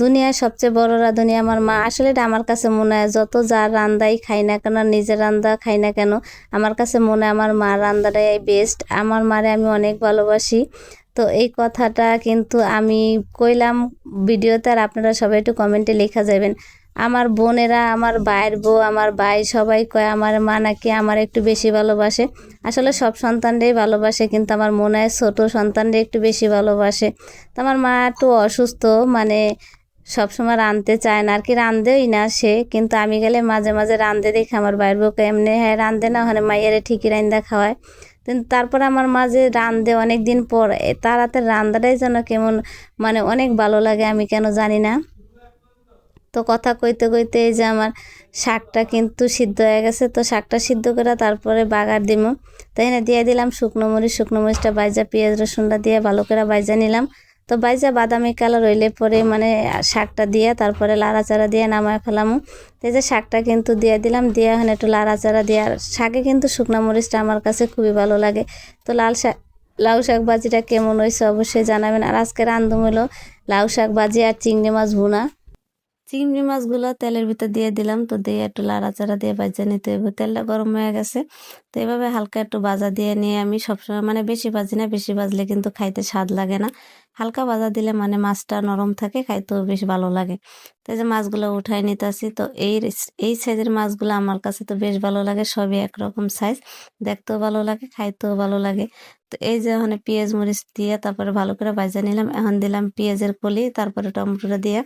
দুনিয়ার সবচেয়ে বড় রাঁধুনি আমার মা। আসলে এটা আমার কাছে মনে হয়, যত যার রান্দাই খাই না কেন নিজের রান্দা খাই না কেন, আমার কাছে মনে হয় আমার মার রান্দাটাই বেস্ট আমার মারে আমি অনেক ভালোবাসি। তো এই কথাটা কিন্তু আমি কইলাম ভিডিওতে আর আপনারা সবাই একটু কমেন্টে লেখা যাবেন। আমার বোনেরা, আমার ভাইয়ের বউ, আমার ভাই সবাই কয় আমার মা নাকি আমার একটু বেশি ভালোবাসে। আসলে সব সন্তানরাই ভালোবাসে, কিন্তু আমার মনে হয় ছোটো সন্তানরা একটু বেশি ভালোবাসে। তো আমার মা একটু অসুস্থ মানে সবসময় রাঁধতে চায় না, আর কি রাঁধেই না সে। কিন্তু আমি গেলে মাঝে মাঝে রাঁধে দেখে আমার বাইর বউকে, এমনি হ্যাঁ রাঁধে না, ওখানে মাইয়ারে ঠিকই রান্দা খাওয়ায়। কিন্তু তারপর আমার মাঝে রাঁধে অনেক দিন পর তার হাতে রান্দাটাই যেন কেমন মানে অনেক ভালো লাগে, আমি কেন জানি না। তো কথা কইতে কইতে এই যে আমার শাকটা কিন্তু সিদ্ধ হয়ে গেছে, তো শাকটা সিদ্ধ করে তারপরে বাগার দিব তাই না, দিয়ে দিলাম শুকনো মরিচ, শুকনো মরিচটা বাইজা পেঁয়াজ রসুনটা দিয়ে ভালো করে বাইজা নিলাম। তো বাইজা বাদামি কালার হইলে পরে মানে শাকটা দিয়ে, তারপরে লাড়াচাড়া দিয়ে নামায় ফেলাম। তো এই যে শাকটা কিন্তু দিয়ে দিলাম, দিয়ে এখন একটু লাড়াচাড়া দিয়ে। শাকে কিন্তু শুকনো মরিচটা আমার কাছে খুবই ভালো লাগে। তো লাল শাক, লাউ শাক ভাজিটা কেমন হয়েছে অবশ্যই জানাবেন। আর আজকে রান্ধুম হলো লাউ শাক ভাজি আর চিংড়ি মাছ ভুনা। চিংড়ি মাছগুলো তেলের ভিতর দিয়ে দিলাম। তো দিয়ে একটু লাড়াচাড়া দিয়ে ভাজা নিতে হবে। তেলটা গরম হয়ে গেছে। তো এভাবে হালকা একটু ভাজা দিয়ে নিয়ে আমি সবসময় মানে বেশি ভাজি না, বেশি ভাজলে কিন্তু খাইতে স্বাদ লাগে না। হালকা ভাজা দিলে মানে মাছটা নরম থাকে, খাইতেও বেশ ভালো লাগে। তো এই যে মাছগুলো উঠাই নিতেছি। তো এই এই সাইজের মাছগুলো আমার কাছে তো বেশ ভালো লাগে, সবই একরকম সাইজ। দেখতেও ভালো লাগে, খাইতেও ভালো লাগে। তো এই যে ওখানে পেঁয়াজ মরিচ দিয়ে তারপরে ভালো করে ভাজা নিলাম। এখন দিলাম পেঁয়াজের কলি, তারপরে টমেটোটা দিয়ে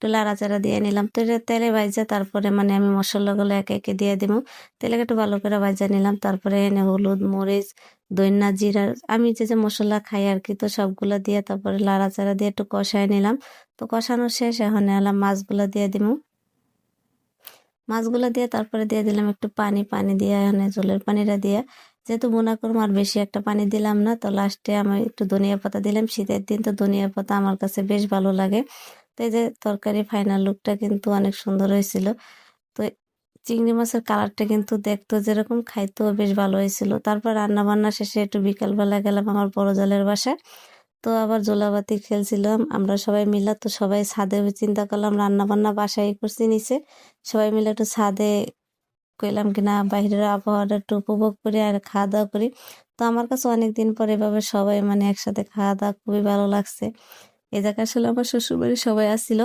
একটু লাড়াচাড়া দিয়ে নিলাম। তো তেলে ভাজা, তারপরে মানে আমি মশলাগুলো একে একে দিয়ে দিব। তেলে একটু ভালো করে ভাজা নিলাম, তারপরে এনে হলুদ, মরিচ দইনা জিরা, আমি যে যে মশলা খাই আর কি তো সবগুলো দিয়ে তারপরে লাড়া লাড়াচাড়া দিয়ে একটু কষায় নিলাম। তো কষানো শেষ, এখন এলাম মাছগুলো দিয়ে দিব। মাছগুলো দিয়ে তারপরে দিয়ে দিলাম একটু পানি পানি দিয়ে এখানে জলের পানিটা দিয়ে। যেহেতু বোনা করব আর বেশি একটা পানি দিলাম না, তো লাস্টে আমি একটু ধনিয়া পাতা দিলাম। শীতের দিন তো ধনিয়া পাতা আমার কাছে বেশ ভালো লাগে। তো এই যে তরকারি ফাইনাল লুকটা কিন্তু অনেক সুন্দর হয়েছিল। তো চিংড়ি মাছের কালারটা কিন্তু দেখতো যেরকম, খাইতেও বেশ ভালো হয়েছিল। তারপর রান্না বান্না শেষে একটু বিকালবেলা গেলাম আমার বড় জলের বাসায়। তো আবার জোলাবাতি খেলছিলাম, আমরা সবাই মিলে তো সবাই ছাদে চিন্তা করলাম রান্না বান্না বাসায় করছি নিচে। সবাই মিলে একটু ছাদে কইলাম কিনা বাইরের আবহাওয়াটা একটু উপভোগ করি আর খাওয়া দাওয়া করি। তো আমার কাছে অনেক দিন পর এভাবে সবাই মানে একসাথে খাওয়া দাওয়া খুবই ভালো লাগছে। এই জায়গায় আসলে আমার শ্বশুরবাড়ি সবাই আসছিল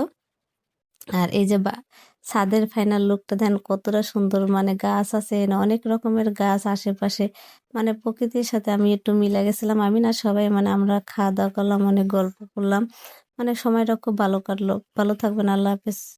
আর এই যে ছাদের ফাইনাল লুকটা দেন, কতটা সুন্দর মানে গাছ আছে অনেক রকমের গাছ আশেপাশে। মানে প্রকৃতির সাথে আমি একটু মিলে গেছিলাম। আমি না সবাই মানে আমরা খাওয়া দাওয়া করলাম, অনেক গল্প করলাম। মানে সময়টা খুব ভালো কাটলো। ভালো থাকবেন, আল্লাহ হাফিজ।